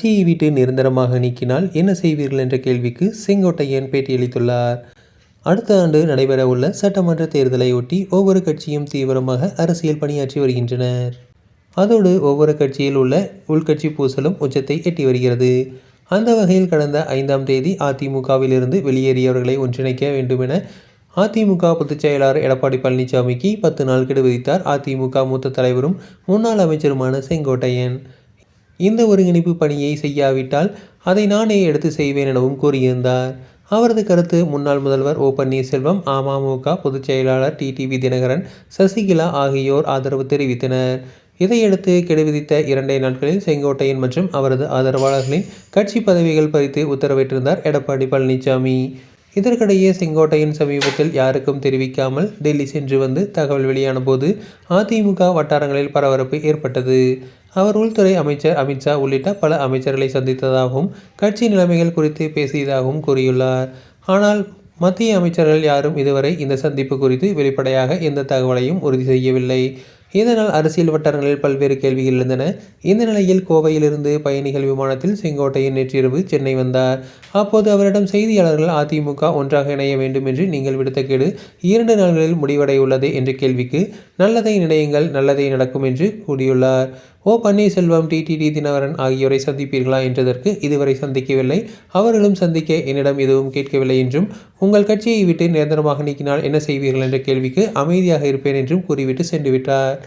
கட்சியை விட்டு நிரந்தரமாக நீக்கினால் என்ன செய்வீர்கள் என்ற கேள்விக்கு செங்கோட்டையன் பேட்டியளித்துள்ளார் அடுத்த ஆண்டு நடைபெறவுள்ள சட்டமன்ற தேர்தலையொட்டி ஒவ்வொரு கட்சியும் தீவிரமாக அரசியல் பணியாற்றி வருகின்றனர். அதோடு ஒவ்வொரு கட்சியில் உள்ள உள்கட்சி பூசலும் உச்சத்தை எட்டி வருகிறது. அந்த வகையில் கடந்த ஐந்தாம் தேதி அதிமுகவிலிருந்து வெளியேறியவர்களை ஒன்றிணைக்க வேண்டுமென அதிமுக பொதுச் செயலாளர் எடப்பாடி பழனிசாமிக்கு பத்து நாள் கெடு விதித்தார் அதிமுக மூத்த தலைவரும் முன்னாள் அமைச்சருமான செங்கோட்டையன். இந்த ஒருங்கிணைப்பு பணியை செய்யாவிட்டால் அதை நானே எடுத்து செய்வேன் எனவும் கூறியிருந்தார். அவரது கருத்து முன்னாள் முதல்வர் ஓ. பன்னீர்செல்வம் அமமுக பொதுச் செயலாளர் டிடிவி தினகரன் சசிகலா ஆகியோர் ஆதரவு தெரிவித்தனர். இதையடுத்து கெடுவிதித்த இரண்டே நாட்களில் செங்கோட்டையன் மற்றும் அவரது ஆதரவாளர்களின் கட்சி பதவிகள் பறித்து உத்தரவிட்டிருந்தார் எடப்பாடி பழனிசாமி. இதற்கிடையே செங்கோட்டையின் சமீபத்தில் யாருக்கும் தெரிவிக்காமல் டெல்லி சென்று வந்து தகவல் வெளியான போது அதிமுக வட்டாரங்களில் பரபரப்பு ஏற்பட்டது. அவர் உள்துறை அமைச்சர் அமித்ஷா உள்ளிட்ட பல அமைச்சர்களை சந்தித்ததாகவும் கட்சி நிலைமைகள் குறித்து பேசியதாகவும் கூறியுள்ளார். ஆனால் மத்திய அமைச்சர்கள் யாரும் இதுவரை இந்த சந்திப்பு குறித்து வெளிப்படையாக எந்த தகவலையும் உறுதி செய்யவில்லை. இதனால் அரசியல் வட்டாரங்களில் பல்வேறு கேள்விகள் எழுந்தன. இந்த நிலையில் கோவையிலிருந்து பயணிகள் விமானத்தில் செங்கோட்டையன் நேற்றிரவு சென்னை வந்தார். அப்போது அவரிடம் செய்தியாளர்கள் அதிமுக ஒன்றாக இணைய வேண்டும் என்று நீங்கள் விடுத்த கேடு இரண்டு நாள்களில் முடிவடைய உள்ளது என்ற கேள்விக்கு நல்லதை நினையுங்கள் நல்லதே நடக்கும் என்று கூறியுள்ளார். ஓ பன்னீர்செல்வம் டிடிடி தினகரன் ஆகியோரை சந்திப்பீர்களா என்றதற்கு இதுவரை சந்திக்கவில்லை. அவர்களும் சந்திக்க என்னிடம் எதுவும் கேட்கவில்லை என்றும் உங்கள் கட்சியை விட்டு நிரந்தரமாக நீக்கினால் என்ன செய்வீர்கள் என்ற கேள்விக்கு அமைதியாக இருப்பேன் என்றும் கூறிவிட்டு சென்றுவிட்டார்.